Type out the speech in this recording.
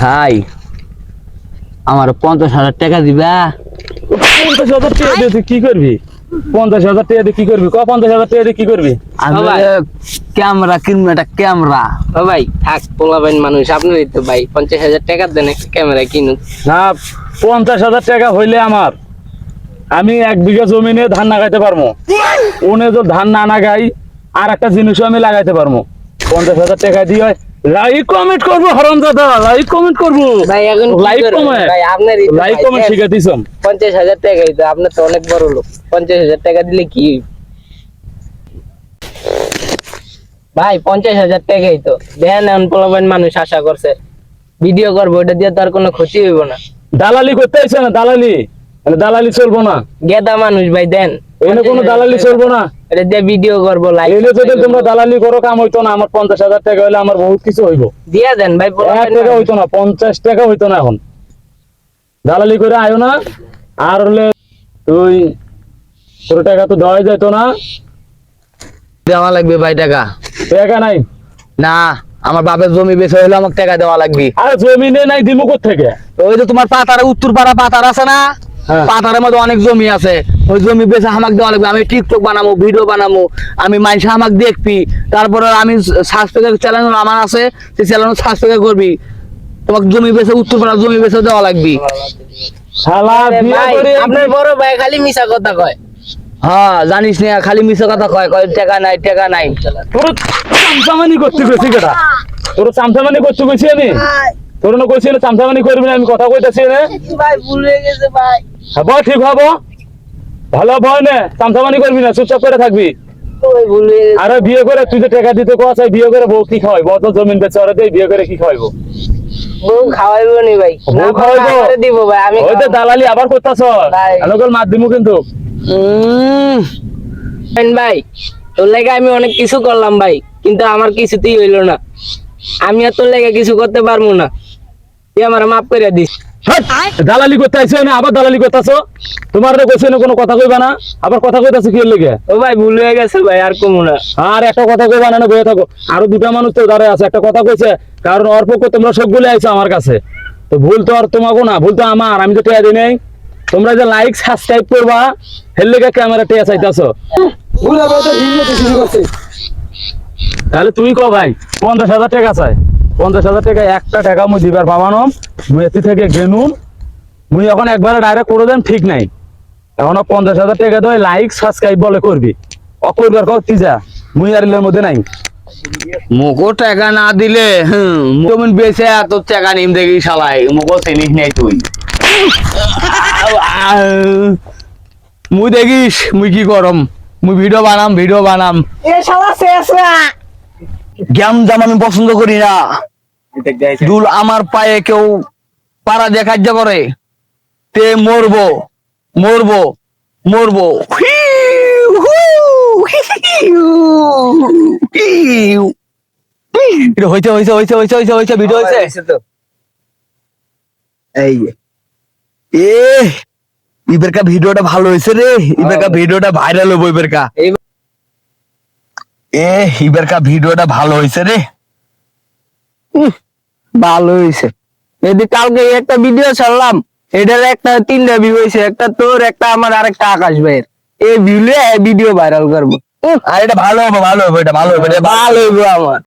ভাই আমার পঞ্চাশ হাজার টাকা দিবা? পঞ্চাশ হাজার টাকা দিয়ে তুই কি করবি? পঞ্চাশ হাজার টাকা দিয়ে কি করবি? ক পঞ্চাশ হাজার টাকা দিয়ে কি করবি? ক্যামেরা কিনবো একটা ক্যামেরা। ও ভাই থাক পোলাবেন মানুষ আপনারই তো ভাই পঞ্চাশ হাজার টাকা দেন একটা ক্যামেরা কিনুন না পঞ্চাশ হাজার টাকা হইলে আমার আমি এক বিঘা জমি নিয়ে ধান লাগাইতে পারব। ওনে তো ধান না লাগাই আর একটা জিনিসও আমি লাগাইতে পারব। পঞ্চাশ হাজার টাকা দিয়ে লাইক কমেন্ট করব হরম দাদা। লাইক কমেন্ট করব। ভাই এখন লাইক কমেন্ট ভাই আপনারই তো লাইক কমেন্ট শিখে দিছম পঞ্চাশ হাজার টাকাই তো আপনার তো অনেক বড় লোক। পঞ্চাশ হাজার টাকা দিলে কি ভাই পঞ্চাশ হাজার টাকাই তো দেন এখন মানুষ আশা করছে। ভিডিও করব ওটা দিয়ে তো আর কোনো ক্ষতি হইব না। দালালি করতে আইছে না দালালি? মানে দালালি চলবো না? গেদা মানুষ ভাই দেন। এনে কোনো দালালি চলবো না? এটা দিয়ে ভিডিও করব যদি তোমরা দালালি করো কাম হইতো না আমার পঞ্চাশ হাজার টাকা হইলে আমার বহুত কিছু হইব। দিয়ে দেন ভাই টাকা হইতো না পঞ্চাশ টাকা হইতো না এখন। দালালি করে আয়ো না আর হলে তুই তোর টাকা তো দেওয়াই যেত না। দেওয়া লাগবে ভাই টাকা। টাকা নাই? না আমার বাপের জমি বেচে হইলে আমাকে টাকা দেওয়া লাগবে। আরে জমিনে নাই দিমু থেকে ওই যে তোমার পাতারে উত্তর পাড়া পাতার আছে না? হ্যাঁ। পাতারের মধ্যে অনেক জমি আছে। ওই জমি বেচে আমাকে দেওয়া লাগবে আমি টিকটক বানাবো ভিডিও বানাবো আমি মানুষ আমাকে দেখবি। তারপরে আমি সাবস্ক্রাইব চ্যানেল আমার আছে সেই চ্যানেল সাবস্ক্রাইব করবি। তোমাকে জমি বেচে উত্তর পাড়া জমি বেচে দেওয়া লাগবে। আপনার বড় ভাই খালি মিশা কথা কয়। হ্যাঁ জানিস না খালি মিশে কথা কয় কয় টাকা নাই টাকা নাই। তোর চামচামানি করতে গেছি কেটা তোর চামচামানি করতে গেছি আমি? তোর না চামচামানি করবি না আমি কথা কইতাছি না। ভাই ভুল হয়ে গেছে ভাই। হব ঠিক হব। ভালো ভয় না চামচামানি করবি না চুপচাপ করে থাকবি। হয়ে আরে বিয়ে করে তুই যে টাকা দিতে বিয়ে করে বউ কি খাওয়াই বউ তো জমিন বেচে ওরা বিয়ে করে কি খাওয়াইবো? বউ খাওয়াইবো নি ভাই। বউ খাওয়াইবো? দিব ভাই আমি ওই তো দালালি আবার করতাছ? আলোকল দিমু কিন্তু। ভাই তোর লেগে আমি অনেক কিছু করলাম ভাই কিন্তু আমার কিছুতেই হইল না। আমি আর তোর লেগে কিছু করতে পারব না। তুই আমার মাফ করে দিস! দালালি করতে আইছো না আবার দালালি করতাছ? তোমার তো না কোনো কথা কইবা না? আবার কথা কইতাছ কি এর লেগে? ও ভাই ভুল হয়ে গেছে ভাই আর কমু না। আর একটা কথা কইবা না বয়ে থাকো। আরও দুটা মানুষ তো দাঁড়ায় আছে। একটা কথা কইছে কারণ অর পক্ষে তোমরা সবগুলো আইছো আমার কাছে। তো ভুল তো আর তোমাকে না ভুল তো আমার আমি তো টেয়া দিই নাই। তোমরা যে লাইক সাবস্ক্রাইব করবা হের লেগে ক্যামেরা টেয়া চাইতাছো। তাহলে তুমি কো ভাই পঞ্চাশ হাজার টাকা চাই। পঞ্চাশ হাজার টাকা একটা টাকা মুই দিবার পাবানো এতে থেকে গেনুম মুই এখন একবারে ডাইরেক্ট করে দেন ঠিক নাই। এখন পঞ্চাশ হাজার টাকা দেয় লাইক সাবস্ক্রাইব বলে করবি। অকরবার কর যা মুই আর এর মধ্যে নাই। মোকো টাকা না দিলে হুম, তুমি বেচে এত টাকা নিম দেখি শালাই মোকো চিনিস নাই তুই। মুই দেখিস মুই কি করম? মুই ভিডিও বানাম ভিডিও বানাম। এ শালা শেষ না। গ্যাম জাম আমি পছন্দ করি না। দুল আমার পায়ে কেউ পাড়া দিয়ে কার্য করে? তে মরবো মরবো মরবো। ভিডিও হয়েছে? তো। এই এ ইবেরকা ভিডিওটা ভালো হয়েছে রে। ইবেরকা ভিডিওটা ভাইরাল হব ইবেরকা। এ ইবেরকা ভিডিওটা ভালো হয়েছে রে। ভালো হয়েছে যদি কালকে একটা ভিডিও ছাড়লাম এটার একটা তিনটা ভিউ হয়েছে একটা তোর একটা আমার আর একটা আকাশ ভাইয়ের। এই ভিউ ভিডিও ভাইরাল করব। আর এটা ভালো হবে ভালো হবে এটা ভালো হবে ভালো হবে আমার।